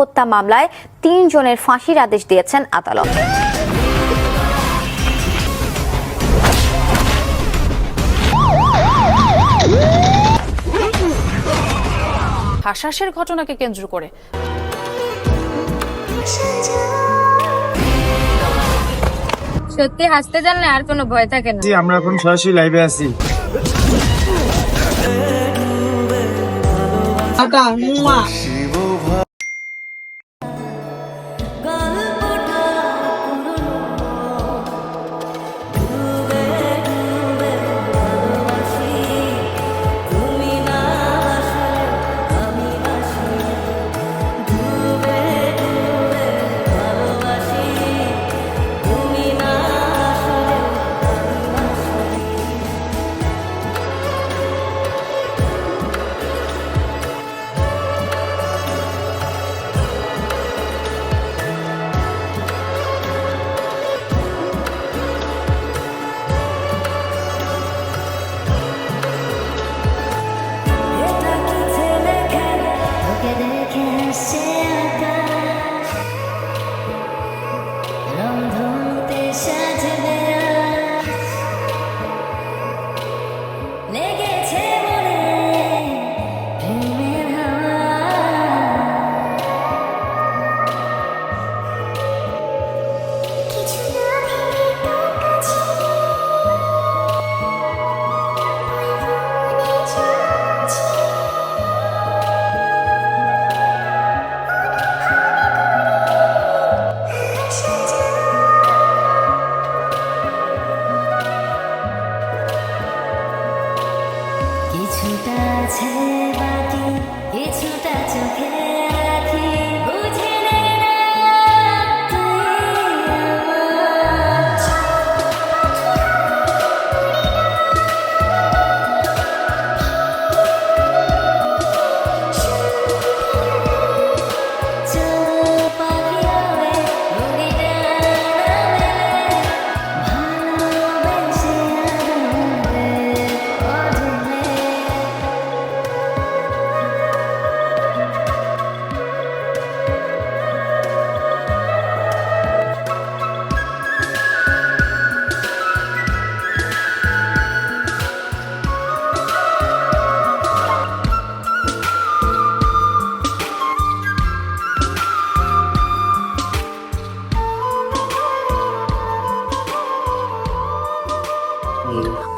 হত্যা মামলায় তিনজনের ফাঁসির আদেশ দিয়েছেন আদালত। হাসাসের ঘটনাকে কেন্দ্র করে। সত্যি হাসতে জানলে আর কোনো ভয় থাকে না। আমরা এখন সরাসরি লাইভে আছি।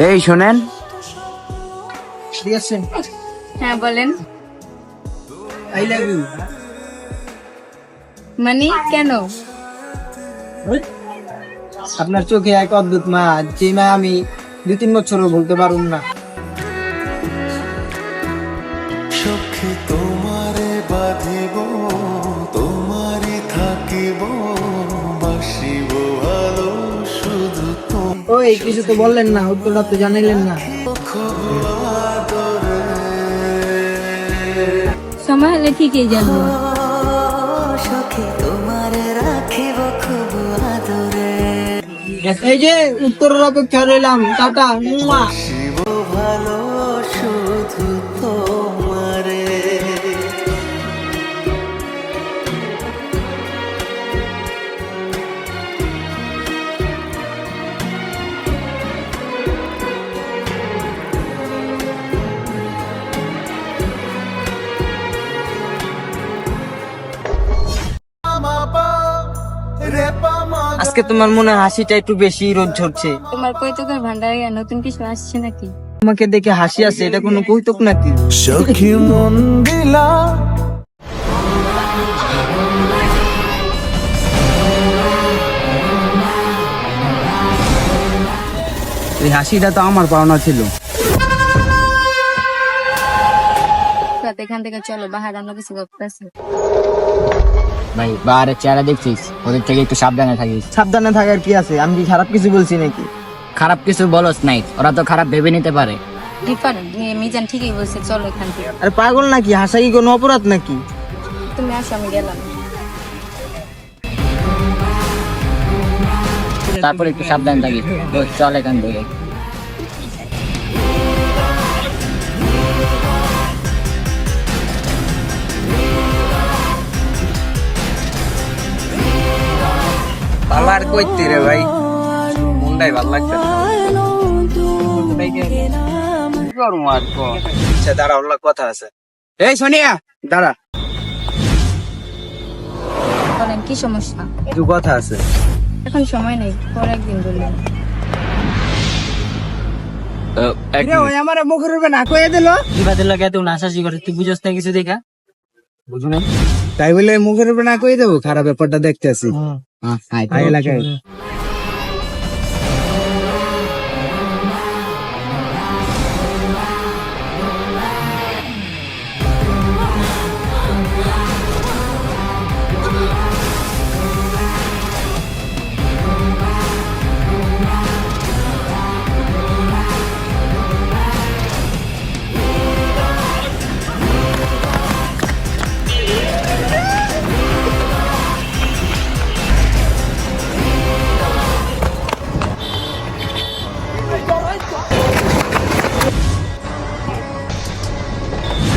এই শোনেন। হ্যাঁ বলেন। আই লাভ ইউ মানে কেন? আপনার চোখে এক অদ্ভুত মা যে মা আমি দু তিন বছরও বলতে পারুম না। সখী তোমারে বাঁধিব তোমারে থাকিব। ওই কিছু তো বললেন না উত্তরটা তো জানাইলেন না সময় হলে ঠিকই জানব এই যে উত্তর অপেক্ষা রইলাম টাটা। আজকে তোমার মনে হাসিটা একটু বেশি রোদ ঝরছে। তোমার কৈতকের ভান্ডারে নতুন কিছু আসছে নাকি? তোমাকে দেখে হাসি আছে এটা কোনো কৌতুক নাকি? সখী মন দিলা। এই হাসিটা তো আমার পাওনা ছিল। রাত এখান থেকে চলো বাহার আমরা কিছু গল্প ভাই বাহারের চেহারা দেখছিস? ওদের থেকে একটু সাবধানে থাকিস। সাবধানে থাকার কি আছে? আমি কি খারাপ কিছু বলছি নাকি? খারাপ কিছু বলস নাই ওরা তো খারাপ ভেবে নিতে পারে। মিজান ঠিকই বলছে চলো এখান থেকে। আর পাগল নাকি? হাসা কি কোনো অপরাধ নাকি? তুমি আসো আমি গেলাম। তারপর একটু সাবধানে থাকিস। চল এখান থেকে। কইতে রে ভাই। মনটাই ভালো লাগছে না। আচ্ছা দাঁড়া ওর কথা আছে। এই সোনিয়া দাঁড়া। বলেন কি সমস্যা? একটু কথা আছে। এখন সময় নেই পরে একদিন বললেন আমার মুখের উপরে না কইয়ে দিল? বিবাদের লাগে এত নাশাশি করে তুই বুঝস না কিছু দেখা? বুঝু না তাই বলে মুখের উপরে না কইয়ে দেবো? খারাপ ব্যাপারটা দেখতে আছি আই এলাকায়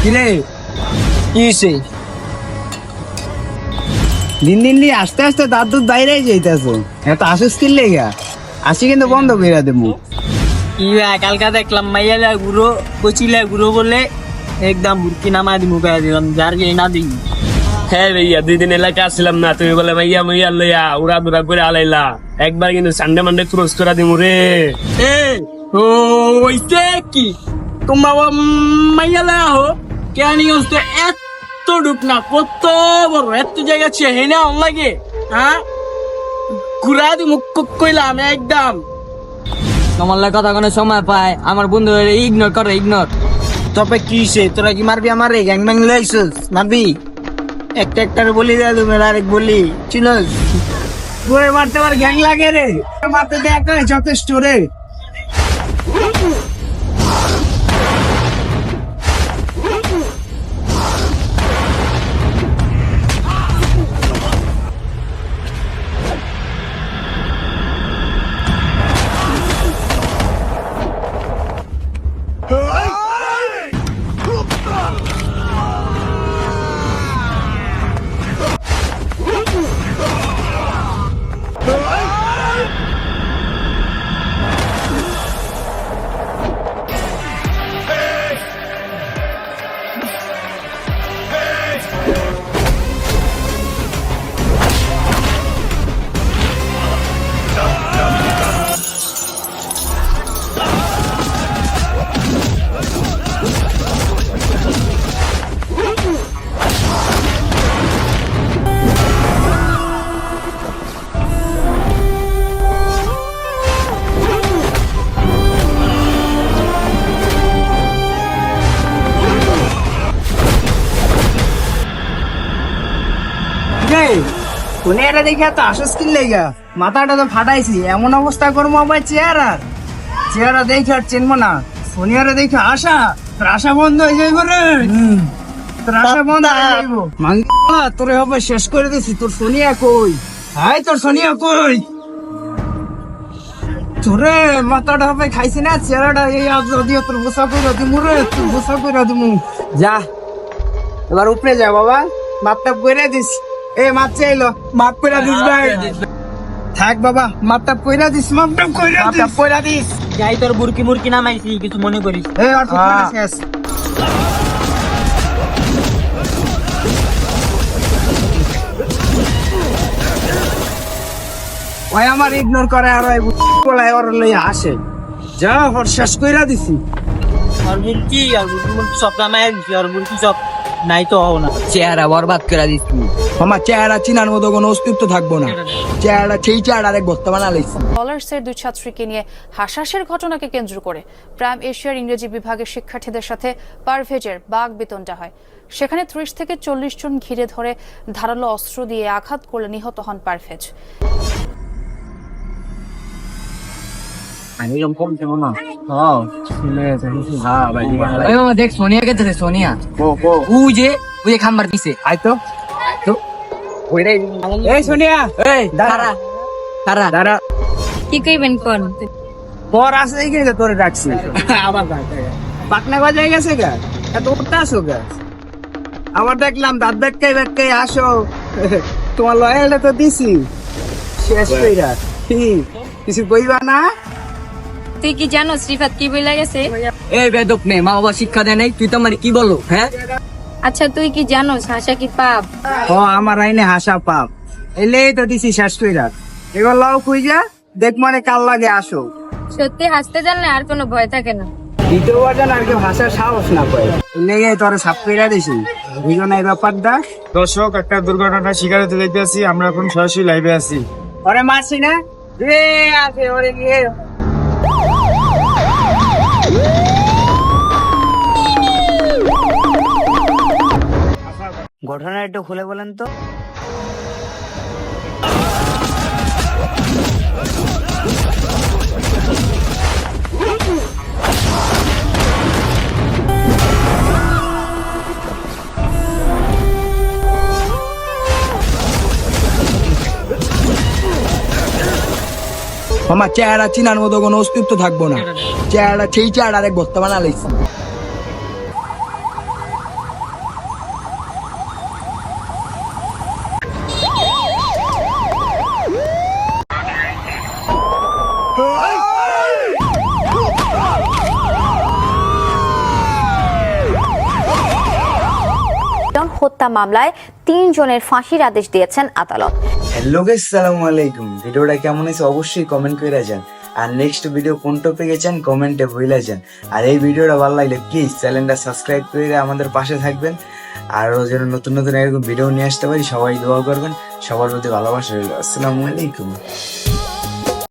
কিরে? কি? দিন দিন দিন আস্তে আস্তে দাঁত দুধ বাইরে যাইতেছে। এত আসুস কি আসি কিন্তু বন্ধ করে দেবো। ইয়া কালকা দেখলাম মাইয়ালা গুরো কচিলা গুরো বলে একদম বুরকি নামা দি মুখে দিলাম যার যে না দিই। হ্যাঁ ভাইয়া দুই দিন এলাকা আসলাম না তুমি বলে ভাইয়া মাইয়া লইয়া উড়া দুরা করে আলাইলা। একবার কিন্তু সানডে মানডে ক্রস করা দিমু রে। এ ও ওইতে কি? তোমার মাইয়ালা হো কেন হচ্ছে এত ডুক না কত বড় এত জায়গা ছে হে না লাগে হ্যাঁ? ঘুরা দি মুখ কইলাম একদম। তোমার লাগে কথা কোনো সময় পায় আমার বন্ধু ইগনোর করে ইগনোর তবে কি হইছে তোরা কি মারবি আমার রে গ্যাং ব্যাং লইছিস মারবি? একটা একটার বলি দে তুমি আরেক বলি। চিনস? তোরে মারতে আমার গ্যাং লাগে রে। মারতে দে একটা যথেষ্ট রে। কোনে এটা দেখে তো আসস কি লেগা? মাথাটা তো ফাটাইছি এমন অবস্থা করব আবার চেহারা চেহারা দেখে আর চিনবো না। সোনিয়ারে দেখে আশা তোর আশা বন্ধ হয়ে যাইব রে। তোর আশা বন্ধ হয়ে যাইব। মাঙ্গা তোরে হবে শেষ করে দিছি তোর সোনিয়া কই? হাই তোর সোনিয়া কই? তোরে মাথাটা হবে খাইছি না চেহারাটা এই আজ যদি তোর গোসা করে দিমু রে তোর গোসা করে দিমু যা এবার উপরে যা বাবা মাপটা কইরা দিস। এ মাপ চাইলো। মাপ কইরা দিস ভাই। থাক বাবা মাপটা কইরা দিস মাপটা কইরা দিস। মাপটা কইরা দিস। যাই তোর বুরকি মুরকি নামাইছি কিছু মনে করিস। এই আর তো শেষ। ওই আমার ইগনোর করে আর ওই বলাই ওর লই আসে। যা ওর শেষ কইরা দিছি। আর বুরকি আর মুরকি সব নামাই আর বুরকি সব নাই তো হও না। চেহারা বরবাদ করে দিস তুই আমার চেহারা চিনার মতো কোনো অস্তিত্ব থাকব না। চেহারা সেই চেহারা আরেক বস্তা বানালাইছি স্কলার্সের দুই ছাত্রীকে নিয়ে হাসাসের ঘটনাকে কেন্দ্র করে প্রাইম এশিয়ার ইংরেজি বিভাগের শিক্ষার্থীদের সাথে পারভেজের বাঘ বেতনটা হয়। সেখানে ত্রিশ থেকে চল্লিশ জন ঘিরে ধরে ধারালো অস্ত্র দিয়ে আঘাত করলে নিহত হন পারভেজ। আমি কম দেবো না ওই মামা দেখ সোনিয়া কে ধরে সোনিয়া ও যে ওই যে খাম্বার পিছে আয় তো এই সোনিয়া এই দাঁড়া দাঁড়া দাঁড়া কি কইবেন কোন পর আসে এই গেছে তোরে ডাকছি আবার পাটনা বাজায় গেছে গা এত উঠতে আসো গা আবার দেখলাম দাঁত বেটকাই বেটকাই আসো তোমার লয়ালটা তো দিছি শেষ কইরা কি কিছু কইবা না তুই কি জানো শ্রীফাত কি বইলা গেছে? এই বেদক নে মা বাবা শিক্ষা দেয় নাই তুই তো আমার কি বলো হ্যাঁ? আচ্ছা তুই কি জানোস হাসা কি পাপ? ও আমার আইনে হাসা পাপ। এলেই তো দিছি শেষ কইরা। এবার লাও খুঁজা দেখ মানে কাল লাগে আসো। সত্যি হাসতে জানলে আর কোনো ভয় থাকে না। দ্বিতীয়বার যেন আর কেউ হাসার সাহস না পায়। লেগে তোরে সাপ কইরা দিছি। বুঝো না এই ব্যাপারটা? দর্শক একটা দুর্ঘটনা শিকার হতে আমরা এখন সরাসরি লাইভে আছি। ওরে মারছি না? রে আছে ওরে নিয়ে। ঘটনা একটু খুলে বলেন তো। আমার চেহারা চিনার মতো কোনো অস্তিত্ব থাকব না। চেহারা সেই চেহারা আরেক বর্তমান আলাইছি হত্যা মামলায় তিনজনের ফাঁসির আদেশ দিয়েছেন আদালত। হ্যালো গাইস সালামু আলাইকুম। ভিডিওটা কেমন হয়েছে অবশ্যই কমেন্ট করে যান আর নেক্সট ভিডিও কোন টপিকে চান কমেন্টে বইলা যান। আর এই ভিডিওটা ভালো লাগলে প্লিজ চ্যানেলটা সাবস্ক্রাইব করে আমাদের পাশে থাকবেন। আর যেন নতুন নতুন এরকম ভিডিও নিয়ে আসতে পারি, সবাই দোয়া করবেন। সবার প্রতি ভালোবাসা রইল। আসসালামু আলাইকুম।